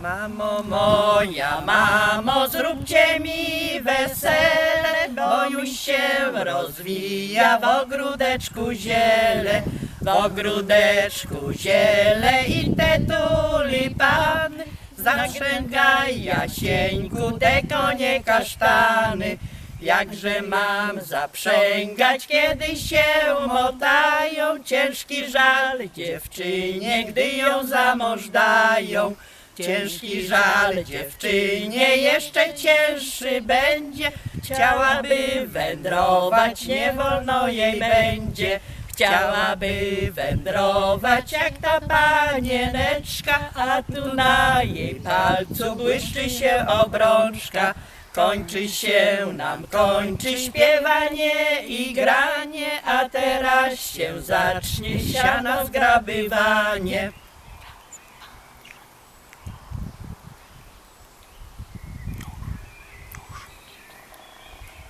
Mamo moja, mamo, zróbcie mi wesele, bo już się rozwija w ogródeczku ziele. W ogródeczku ziele i te tulipany, zakręgaj jasieńku te konie kasztany. Jakże mam zaprzęgać, kiedy się motają, ciężki żal dziewczynie, gdy ją za mąż dają. Ciężki żal dziewczynie, jeszcze cięższy będzie, chciałaby wędrować, nie wolno jej będzie. Chciałaby wędrować jak ta panieneczka, a tu na jej palcu błyszczy się obrączka. Kończy się nam, kończy śpiewanie i granie, a teraz się zacznie siano zgrabywanie.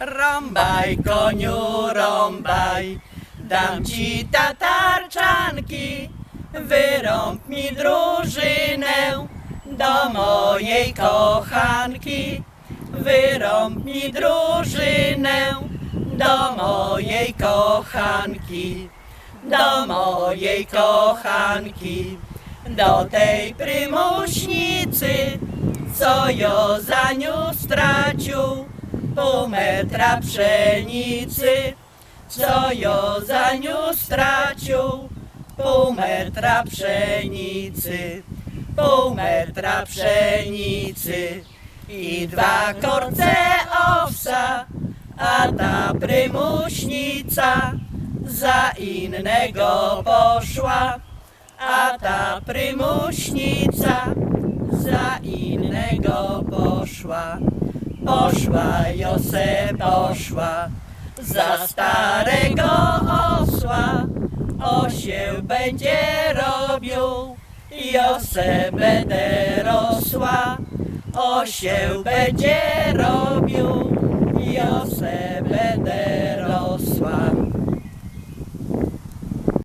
Rąbaj, koniu, rąbaj, dam ci tatarczanki, wyrąb mi drużynę do mojej kochanki. Wyrąb mi drużynę do mojej kochanki, do mojej kochanki, do tej prymuśnicy, co ją za nią stracił pół metra pszenicy, co ją za nią stracił? Pół metra pszenicy, pół metra pszenicy. I dwa korce owsa, a ta prymuśnica za innego poszła, a ta prymuśnica za innego poszła. Poszła Jose, poszła za starego osła. Osieł będzie robił, Jose będę rosła. Osieł będzie robił, Jose